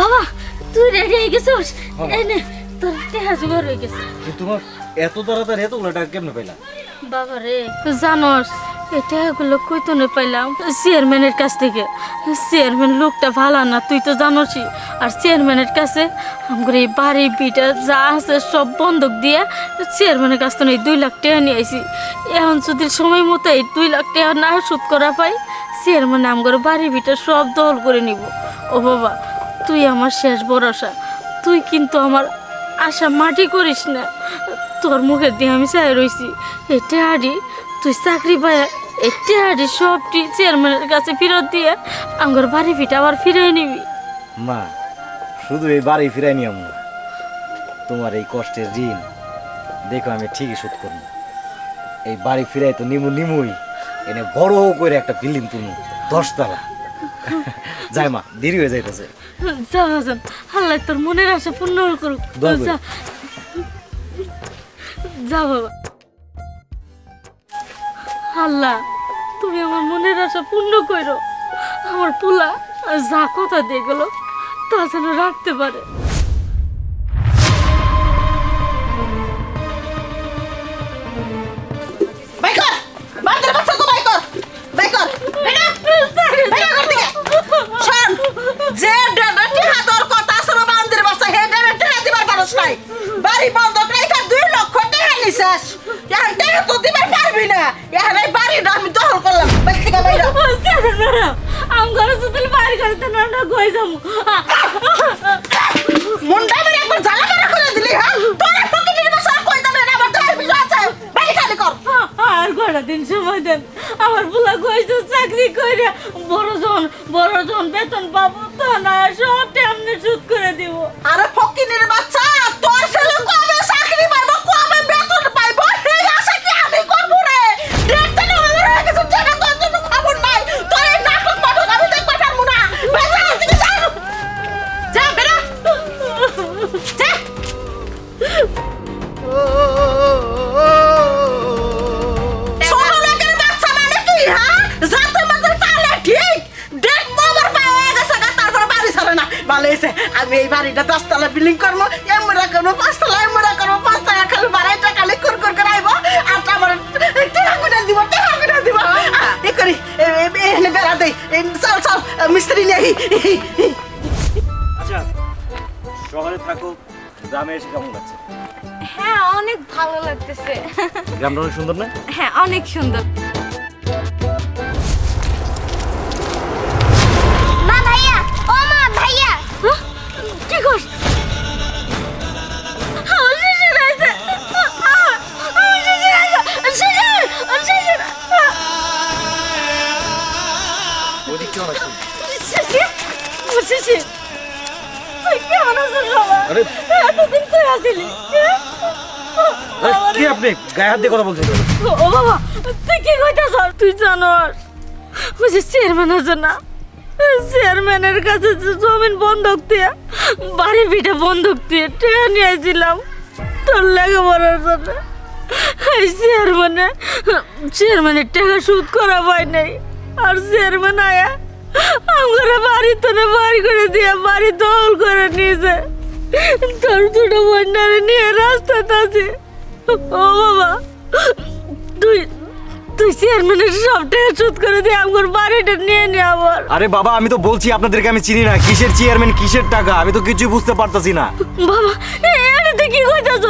বাবা তুই রেডি হয়ে গেছিস? হ্যাঁ। তোর টেহা জোগাড় হয়ে গেছে। তোমার এত তাড়াতাড়ি এতগুলো টাকা কেমনে পেলা বাবা রে জানোস এই টাকাগুলো কই তো নে পাইলাম? চেয়ারম্যানের কাছ থেকে। চেয়ারম্যান লোকটা ভালো না তুই তো জানোসই। আর চেয়ারম্যানের কাছে আমার এই বাড়ি বিটা যা আছে সব বন্ধক দিয়ে চেয়ারম্যানের কাছ থেকে দুই লাখ টাকা নিয়ে আইছি। এখন যদি সময় মতো এই দুই লাখ টাকা না শোধ করা পাই চেয়ারম্যান আমার বাড়ি বিটা সব দল করে নিব। ও বাবা তুই আমার শেষ ভরসা। তুই কিন্তু আমার আশা মাটি করিস না। তোর মুখের দিয়ে আমি চাই রইছি। এটা টেহারি তুই চাকরি পায় এটা টেহারি সবটি চেয়ারম্যানের কাছে ফেরত দিয়ে আমার বাড়ি ফিটা আবার ফিরে নিবি। মা, শুধু এই বাড়ি ফিরাই নিয়ে আমরা তোমার এই কষ্টের ঋণ, দেখো আমি ঠিকই শোধ করব। এই বাড়ি ফিরাই তো নিমু নিমুই। এনে বড় করে একটা বিল্ডিং তুমি দশতলা। যাই মা দেরি হয়ে যাইতেছে। যা আল্লাহ তোর মনের আশা পূর্ণ করুক। দোয়া করি। যা। যা বাবা। আল্লাহ তুমি আমার মনের আশা পূর্ণ করো। আমার পোলা যা কথা দিয়ে গেল তা যেন রাখতে পারে। এখন টাকা তো দিবার পারবি না। এখন এই বাড়িটা আমি দখল করলাম। বাই থেকে বাইরে আম ঘরে যদি বাড়ি করতে না না গই যাব। মুন্ডা মেরে একবার জ্বালা মারা করে দিলি হ্যাঁ? তোর পকেটে নিয়ে বসে কই যাবে না? আমার তো বিষয় আছে। বাড়ি খালি কর। আর কটা দিন সময় দেন। আমার পোলা কইছে চাকরি করে বড় জন বড় জন বেতন পাবো তো না সব তেমনি সুদ করে দিব। আরে ফকিনের বাচ্চা! হয়েছে। আমি এই বাড়িটা দশতলা বিল্ডিং করব এমরা করব পাঁচতলা এমরা করব পাঁচতলা খালি বাড়াইটা খালি কুর কুর করে আইবো আর আমার করে দিব করে দিব। এ করি এ- এ- এখানে বেড়া দেই। চল চল মিস্ত্রি নিয়ে আহি। আচ্ছা শহরে থাকো গ্রামে এসে কেমন লাগছে? হ্যাঁ অনেক ভালো লাগতেছে। গ্রামটা অনেক সুন্দর না? হ্যাঁ অনেক সুন্দর। এতদিন কই আসিলি? কি আপনি? গায়ে হাত দিয়ে কথা বলছেন ও বাবা তুই কি কইতাছ? তুই জানোস ওই যে চেয়ারম্যান আছে না? চেয়ারম্যানের কাছে যে জমিন বন্ধক দিয়ে বাড়ি ভিটে বন্ধক দিয়ে ট্রেন নিয়েছিলাম তোর লেখাপড়ার জন্য। এই চেয়ারম্যানে চেয়ারম্যানের টাকা সুদ করা পায় নাই। আর চেয়ারম্যান আয়া আমার বাড়িতে না বাড়ি করে দিয়ে বাড়ি দখল করে নিয়েছে। তোর ছোট বন্যারে নিয়ে রাস্তাতে আছে। ও বাবা তুই তুই চেয়ারম্যানের সব টাকা শোধ করে দিয়ে আমার বাড়িটা নিয়ে নে আবার। আরে বাবা আমি তো বলছি আপনাদেরকে আমি চিনি না কিসের চেয়ারম্যান কিসের টাকা আমি তো কিছুই বুঝতে পারতাছি না। বাবা এটা তুই কি কইতাছ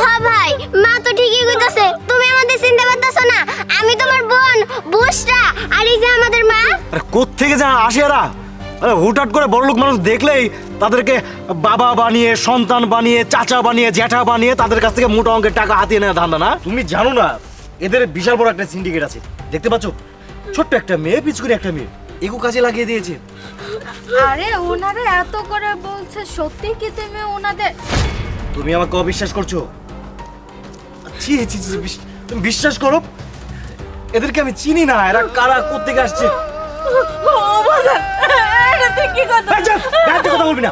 হ্যাঁ ভাই মা তো ঠিকই কইতাছে তুমি আমাদের চিনতে পারতাছো না আমি তোমার বোন বুসরা আর এই যে আমাদের মা। আরে কোত্থেকে যা আসে এরা? হুটহাট করে বড় লোক মানুষ দেখলেই তাদেরকে বাবা বানিয়ে সন্তান বানিয়ে চাচা বানিয়ে জ্যাঠা বানিয়ে তাদের কাছ থেকে মোটা অঙ্কের টাকা হাতিয়ে নেওয়া ধান্দা না? তুমি জানো না এদের বিশাল বড় একটা সিন্ডিকেট আছে। দেখতে পাচ্ছ? ছোট্ট একটা মেয়ে পিছুকুরি একটা মেয়ে এগু কাজে লাগিয়ে দিয়েছে। আরে ওনারা এত করে বলছে সত্যি কি তুমি ওনাদের তুমি আমাকে অবিশ্বাস করছ? ছি ছি ছি, তুমি বিশ্বাস করো? এদেরকে আমি চিনি না এরা কারা কোত্থেকে আসছে? ও বাবা এটা তুই কি কথা কথা বলবি না